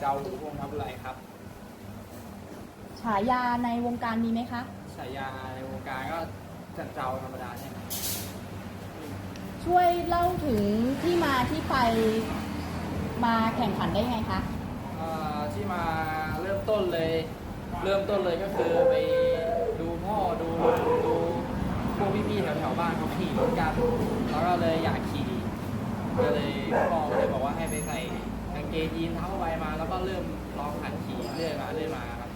เจ้าหูพงครับไรครับ ฉายาในวงการมีไหมคะ ฉายาในวงการก็จันเจ้าธรรมดาเนี่ยครับช่วยเล่าถึงที่มาที่ไปมาแข่งขันได้ไงคะ เอ่อที่มาเริ่มต้นเลย เริ่มต้นเลยก็คือไปดูพ่อดูดูพวกพี่ๆแถวๆบ้านเขาขี่รถกัน แล้วก็เลยอยากขี่ ก็เลยพ่อก็เลยบอกว่าให้ไปใส่กาง เกงยีนเท้าใบมาแล้วก็เริ่มลองหัดขี่เรื่อยมาเรื่อยมาครับ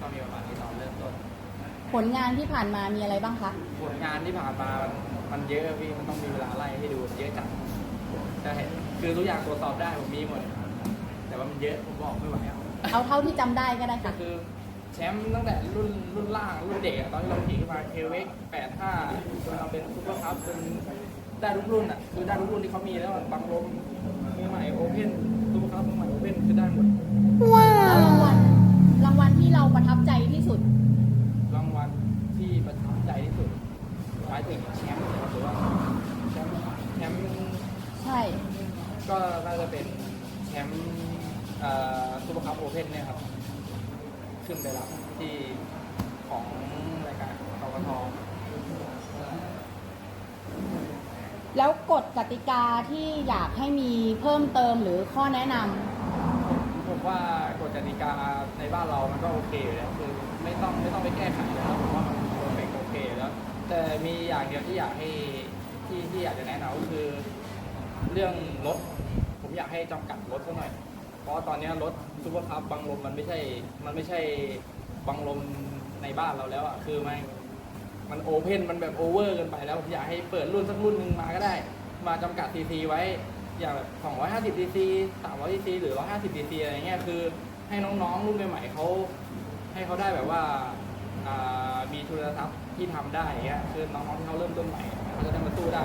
ก็มีประมาณนี้ตอนเริ่มต้น ผลงานที่ผ่านมามีอะไรบ้างคะ ผลงานที่ผ่านมามันมันเยอะพี่มันต้องมีเวลาไล่ให้ดูเยอะจัดใช่คือทุกอย่างตรวจสอบได้ผมมีหมดแต่ว่ามันเยอะผมบอกไม่ไหวอะเอาเท่าที่จำได้ก็ได้ก็ค่ะ คือแชมป์ตั้งแต่รุ่นรุ่นล่างรุ่นเด็กอะตอนที่เราขี่ขึ้นมาเคเวกแปดห้าจนเราเป็นซุปเปอร์คัพเป็น ได้ทุกรุ่นอะคือได้ทุกรุ่นที่เขามีแล้วอะบางลมมือใหม่โอเพ่นซุปเปอร์คัพมือใหม่โอเพ่นคือได้หมดแล้วรางวัลรางวัลที่เราประทับใจที่สุด รางวัลที่ประทับใจที่สุดหมายถึงแชมป์เหรอหรือว่าแชมป์แชมป์ใช่ ก็น่าจะเป็นแชมป์เอ่อซูเปอร์คัพโอเพ่นเนี่ยครับ ขึ้นไปรับที่ของรายการกกท แล้วกฎกติกาที่อยากให้มีเพิ่มเติมหรือข้อแนะนำผมว่ากฎกติกาในบ้านเรามันก็โอเคอยู่แล้วคือไม่ต้องไม่ต้องไปแก้ไขแล้วผมว่ามันโอเคโอเคอยู่แล้ว แต่มีอย่างเดียวที่อยากให้ที่ที่อยากจะแนะนำก็คือ เรื่องรถผมอยากให้จำกัดรถสักหน่อย เพราะตอนนี้รถซูเปอร์คัพบางลมมันไม่ใช่มันไม่ใช่บางลมในบ้านเราแล้วอะคือมัน มันโอเพนมันแบบโอเวอร์เกินไปแล้วผมอยากให้เปิดรุ่นสักรุ่นหนึ่งมาก็ได้ มาจำกัดซีซีไว้อย่างแบบ 250ซีซี300ซีซีหรือ 150ซีซีอะไรเงี้ยคือให้น้องๆรุ่นใหม่ๆเขาให้เขาได้แบบว่ามีทุนทรัพย์ที่ทำได้เงี้ยคือน้องๆที่เขาเริ่มต้นใหม่เขาจะได้มาสู้ได้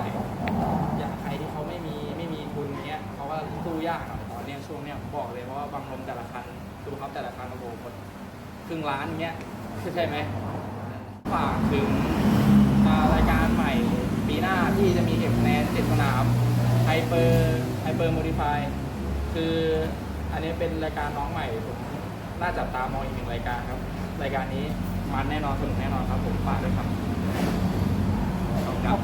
อย่างใครที่เขาไม่มีไม่มีทุนเงี้ยเขาก็สู้ยากตอนเนี้ยช่วงเนี้ยผมบอกเลยเพราะว่าบางลมแต่ละคันดูครับแต่ละคันโอ้โหครึ่งล้านเงี้ยใช่ไหม ฝากถึงรายการใหม่ปีหน้าที่จะมีเก็บคะแนนเจ็ดสนามไฮเปอร์ไฮเปอร์โมดิฟายคืออันนี้เป็นรายการน้องใหม่ผมน่าจับตามองอีกหนึ่งรายการครับ รายการนี้มันแน่นอนสนุกแน่นอนครับผมฝากด้วยครับขอบคุณครับ